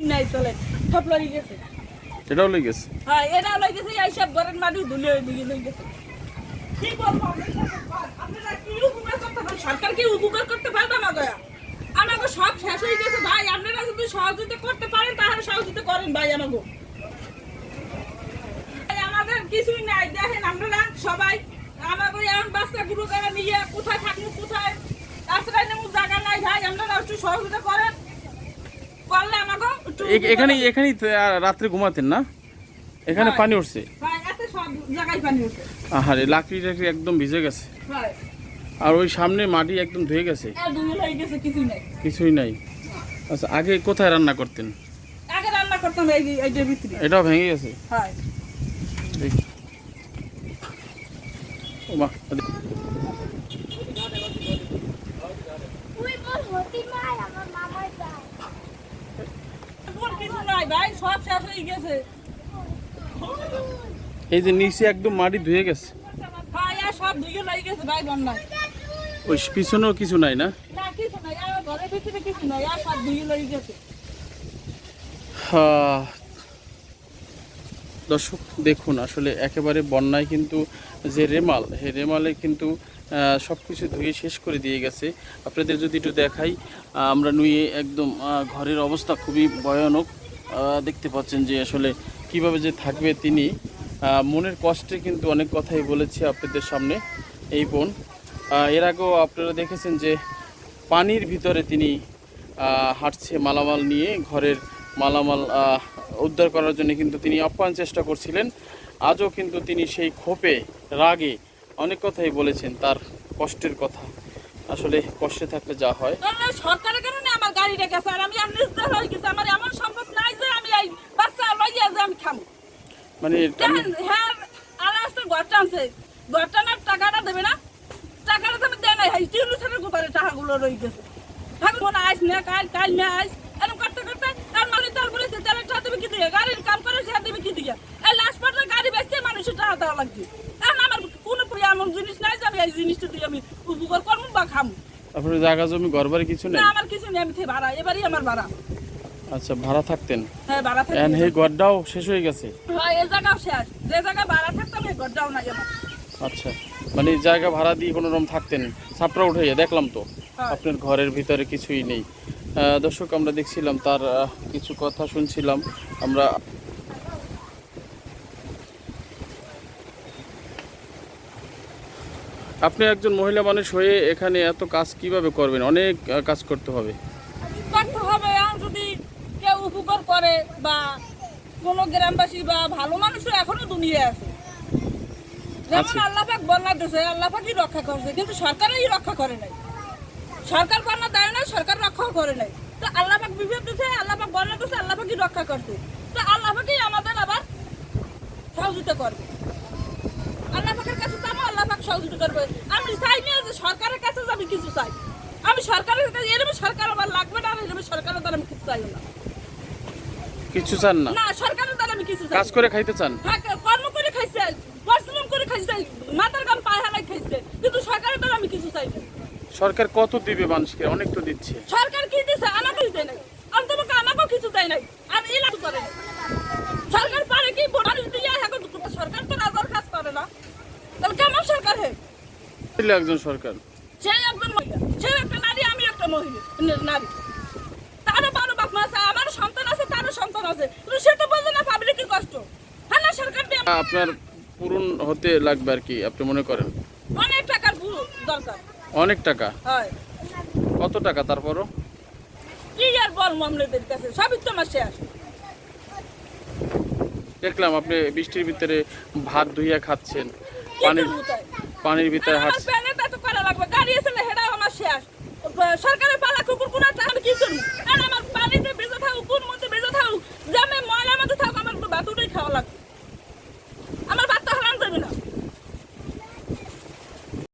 নাই চলে। সব লই গেছে। এটাও হ্যাঁ এটা লই গেছে এই সব ঘরের ধুলে লই গেছে। কি বলব আপনারা কি উপকার করতে পারেন সরকার কি উপকার করতে পারবে আমাকে? সব শেষ হয়ে গেছে ভাই। আপনারা যদি সহযোগিতা করতে পারেন তাহলে সহযোগিতা করেন ভাই আমাকে। আমাদের কিছুই নাই। দেখেন সবাই আমাকে এমন বাচ্চা গুরু করে নিয়ে কোথায় থাকব কোথায়? আশ্রয় নেব জায়গা নাই ভাই। আপনারা একটু সহযোগিতা করেন। করলে আমাকে একটু এখানে এখানেই রাত্রে ঘুমাতেন না? এখানে। পানি উঠছে? ভাই এত সব জায়গায় পানি উঠে। আহারে লাকড়ি টাকড়ি একদম ভিজে গেছে। আর ওই সামনে মাটি একদম ধুয়ে গেছে। কিছুই নাই। আচ্ছা আগে কোথায় রান্না করতেন? আগে রান্না করতাম এই এইটার ভিতরে। এটাও ভেঙে গেছে? হয়। কিছু নাই ভাই সব শেষ হয়ে গেছে। এই যে নিচে একদম মাটি ধুয়ে গেছে। ভাই আর সব দুইয়ে গেছে ভাই বন্যায়। ওই পিছনেও কিছু নাই না? না কিছু নাই আর ঘরের ভিতরে কিছু নাই আর সব দুইয়ে গেছে। আহ, দর্শক দেখুন আসলে একেবারে বন্যায় কিন্তু যে রেমাল সেই রেমালে কিন্তু সব কিছু ধুয়ে শেষ করে দিয়ে গেছে। আপনাদের যদি একটু দেখাই আমরা নুয়ে একদম ঘরের অবস্থা খুবই ভয়ানক। দেখতে পাচ্ছেন যে আসলে কীভাবে যে থাকবে তিনি। মনের কষ্টে কিন্তু অনেক কথাই বলেছি আপনাদের সামনে এই বোন। এর আগেও আপনারা দেখেছেন যে পানির ভিতরে তিনি হাঁটছে মালামাল নিয়ে। ঘরের মালামাল উদ্ধার করার জন্য কিন্তু তিনি আপ্যায়ন চেষ্টা করছিলেন। আজও কিন্তু তিনি সেই ক্ষোভে, রাগে অনেক কথাই বলেছেন তার কষ্টের কথা। আসলে কষ্টে থাকলে যা হয়। সরকারের কারণে আমার গাড়িটা গেছে আর আমি আপনি হয়ে গেছে। আমার এমন সম্ভব নাই যে আমি এই বাচ্চা লইয়া যে আমি খাব মানে আমি- হ্যাঁ আর আসতে ঘরটা আনছে। ঘরটা না টাকাটা দেবে না। টাকাটা তুমি দেয় নাই। টিউলু ছেলের কোথায় টাকাগুলো রয়ে গেছে। ভাবি মনে আইস না কাল কাল না আইস। এরকম করতে করতে তার মানে তার বলেছে তাহলে টাকা দেবে কি দিয়ে? গাড়ির কাম করে সে দেবে কি দিয়ে? এই লাস্ট পর্যন্ত গাড়ি বেচতে মানুষের টাকা দেওয়া লাগছে এমন জিনিস নাই যে আমি এই জিনিসটা দিয়ে আমি উপকার করব বা খামো। আপনার জায়গা জমি ঘর বাড়ি কিছু নেই? না আমার কিছু নেই আমি থেকে ভাড়া এবারই আমার ভাড়া। আচ্ছা ভাড়া থাকতেন? হ্যাঁ ভাড়া থাকে এখন এই ঘরটাও শেষ হয়ে গেছে? হ্যাঁ এই জায়গাও শেষ। যে জায়গায় ভাড়া থাকতাম এই ঘরটাও নাই আমার। আচ্ছা মানে জায়গা ভাড়া দিয়ে কোনো রকম থাকতেন? ছাপড়া উঠে দেখলাম তো। হ্যাঁ। আপনার ঘরের ভিতরে কিছুই নেই। দর্শক আমরা দেখছিলাম তার কিছু কথা শুনছিলাম। আমরা আপনি একজন মহিলা মানুষ হয়ে এখানে এত কাজ কীভাবে করবেন? অনেক কাজ করতে হবে। করতে হবে যদি কেউ উপকার করে বা কোনো গ্রামবাসী বা ভালো মানুষও এখনও দুনিয়ায় আছে। যেমন আছে। আল্লাহ পাক বন্যা দিয়েছে আল্লাহ পাকই রক্ষা করছে কিন্তু সরকারই রক্ষা করে নাই। সরকার বন্যা দেয় না সরকার রক্ষাও করে নাই। তো আল্লাহ পাক বিপদ দিয়েছে আল্লাহ পাক বন্যা দিয়েছে আল্লাহ পাকই রক্ষা করছে। তো আল্লাহ পাকই আমাদের আবার সহযোগিতা করবে আল্লাহ পাকের কাছে যাব করবে। আমি চাই না যে সরকারের কাছে আমি কিছু চাই। আমি সরকারের কাছে এরকম সরকার আমার লাগবে না এরকম সরকারের দ্বারা আমি কিছু চাই না। কিছু চান না? না সরকারের দ্বারা আমি কিছু চাই কাজ করে খাইতে চান? হ্যাঁ, কর্ম করে খাইছে পরিশ্রম করে খাইছে মাথার গাম পায়ে হালাই খাইছে কিন্তু সরকারের দ্বারা আমি কিছু চাই না। সরকার কত দিবে মানুষকে? অনেক তো দিচ্ছে সরকার কি দিছে আমাকে দিতে নাই অন্তত আমাকেও কিছু দেয় নাই আর এই লাগু করে নাই। সরকার পারে কি মানুষ দিয়ে এখন সরকার তো রাজার কাজ করে না তাহলে কেমন সরকার হে দিলে একজন সরকার। সে একজন মহিলা সে একটা নারী আমি একটা মহিলা নারী। তারও বারো বাপ মা আছে আমারও সন্তান আছে তারও সন্তান আছে। কিন্তু সে তো না পাবলিকের কষ্ট? হ্যাঁ না সরকার আপনার পূরণ হতে লাগবে আর কি আপনি মনে করেন? অনেক টাকার দরকার। অনেক টাকা? হয়। কত টাকা তারপরও? কি আর বল মামলাদের কাছে? সবই তো আমার শেষ। দেখলাম আপনি বৃষ্টির ভিতরে ভাত ধুইয়া খাচ্ছেন পানির? পানির ভিতরে হাঁটছে। সরকারের পালা কুকুর কোন আমি কি করব? আমার পানিতে